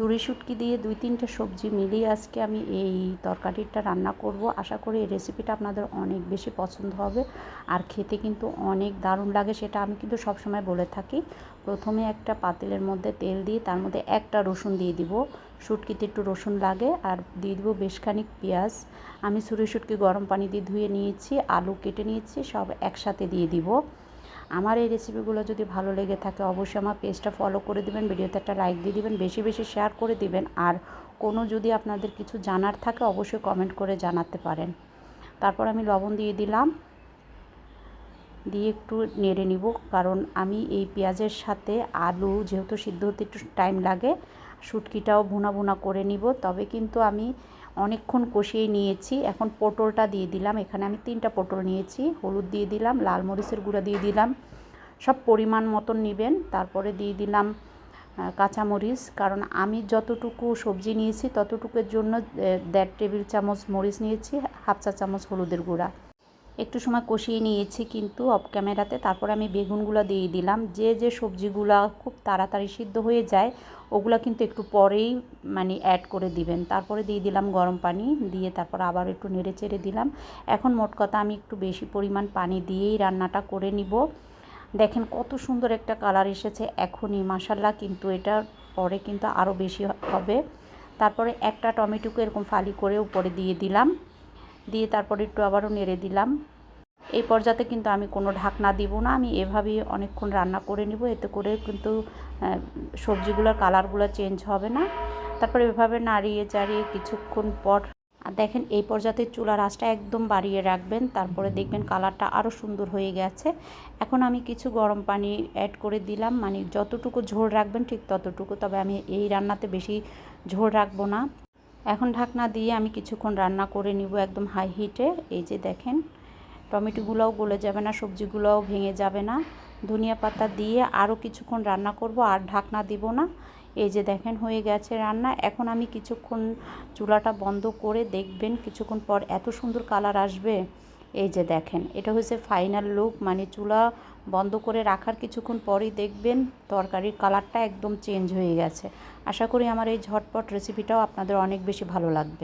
ছুরি শুটকি দিয়ে দুই তিনটা সবজি মিলিয়ে আজকে আমি এই তরকারিটা রান্না করব। আশা করি এই রেসিপিটা আপনাদের অনেক বেশি পছন্দ হবে। আর খেতে কিন্তু অনেক দারুণ লাগে সেটা আমি কিন্তু সবসময় বলে থাকি। প্রথমে একটা পাতিলের মধ্যে তেল দিয়ে তার মধ্যে একটা রসুন দিয়ে দিব। শুটকিতে একটু রসুন লাগে আর দিয়ে দিব বেশ খানিক পেঁয়াজ। আমি ছুরি শুটকি গরম পানি দিয়ে ধুয়ে নিয়েছি, আলু কেটে নিয়েছি, সব একসাথে দিয়ে দিব। আমার এই রেসিপিগুলো যদি ভালো লেগে থাকে, অবশ্যই আমার পেজটা ফলো করে দিবেন ভিডিওতে একটা লাইক দিয়ে দিবেন, বেশি বেশি শেয়ার করে দিবেন। আর কোনো যদি আপনাদের কিছু জানার থাকে, অবশ্যই কমেন্ট করে জানাতে পারেন। তারপর আমি লবণ দিয়ে দিলাম। দিয়ে একটু নেড়ে নিব, কারণ আমি এই পেঁয়াজের সাথে আলু যেহেতু সিদ্ধ হতে একটু টাইম লাগে, শুটকিটাও ভুনা ভুনা করে নিব। তবে কিন্তু আমি অনেকক্ষণ কষিয়ে নিয়েছি। এখন পটলটা দিয়ে দিলাম। এখানে আমি তিনটা পটল নিয়েছি। হলুদ দিয়ে দিলাম, লাল মরিচের গুঁড়া দিয়ে দিলাম। সব পরিমাণ মতন নেবেন। তারপরে দিয়ে দিলাম কাঁচামরিচ। কারণ আমি যতটুকু সবজি নিয়েছি, ততটুকুর জন্য দেড় টেবিল চামচ মরিচ নিয়েছি, হাফ চা চামচ হলুদের গুঁড়া। একটু সময় কষিয়ে নিয়েছি, কিন্তু অফ ক্যামেরাতে তারপর আমি বেগুনগুলো দিয়ে দিলাম। যে যে সবজিগুলো খুব তাড়াতাড়ি সিদ্ধ হয়ে যায়, ওগুলো কিন্তু একটু পরেই মানে অ্যাড করে দিবেন। তারপরে দিয়ে দিলাম গরম পানি, দিয়ে তারপর আবার একটু নেড়ে চেড়ে দিলাম। এখন মোট কথা আমি একটু বেশি পরিমাণ পানি দিয়েই রান্নাটা করে নিব। দেখেন কত সুন্দর একটা কালার এসেছে এখনই মাসাল্লাহ কিন্তু এটার পরে কিন্তু আরও বেশি হবে। তারপরে একটা টমেটোকে এরকম ফালি করে উপরে দিয়ে দিলাম। দিয়ে তারপর একটু আবারও নেড়ে দিলাম। এই পর্যাতে কিন্তু আমি কোনো ঢাকনা দিব না, আমি এভাবেই অনেকক্ষণ রান্না করে নিব, এতে করে কিন্তু সবজিগুলোর কালারগুলো চেঞ্জ হবে না। তারপরে এভাবে নাড়িয়ে চাড়িয়ে কিছুক্ষণ পর, আর দেখেন এই পর্যাতে চুলার আঁচটা একদম বাড়িয়ে রাখবেন, তারপরে দেখবেন কালারটা আরও সুন্দর হয়ে গেছে। এখন আমি কিছু গরম পানি অ্যাড করে দিলাম মানে যতটুকু ঝোল রাখবেন ঠিক ততটুকু, তবে আমি এই রান্নাতে বেশি ঝোল রাখব না। এখন ঢাকনা দিয়ে আমি কিছুক্ষণ রান্না করে নিব একদম হাই হিটে এই যে দেখেন, টমেটোগুলোও গলে যাবে না, সবজিগুলোও ভেঙে যাবে না। ধনিয়া পাতা দিয়ে আরও কিছুক্ষণ রান্না করব, আর ঢাকনা দিব না। এই যে দেখেন, হয়ে গেছে রান্না। এখন আমি কিছুক্ষণ চুলাটা বন্ধ করে দেখবেন কিছুক্ষণ পর এত সুন্দর কালার আসবে। এই যে দেখেন, এটা হচ্ছে ফাইনাল লুক মানে চুলা বন্ধ করে রাখার কিছুক্ষণ পরই দেখবেন তরকারির কালারটা একদম চেঞ্জ হয়ে গেছে। আশা করি আমার এই ঝটপট রেসিপিটাও আপনাদের অনেক বেশি ভালো লাগবে।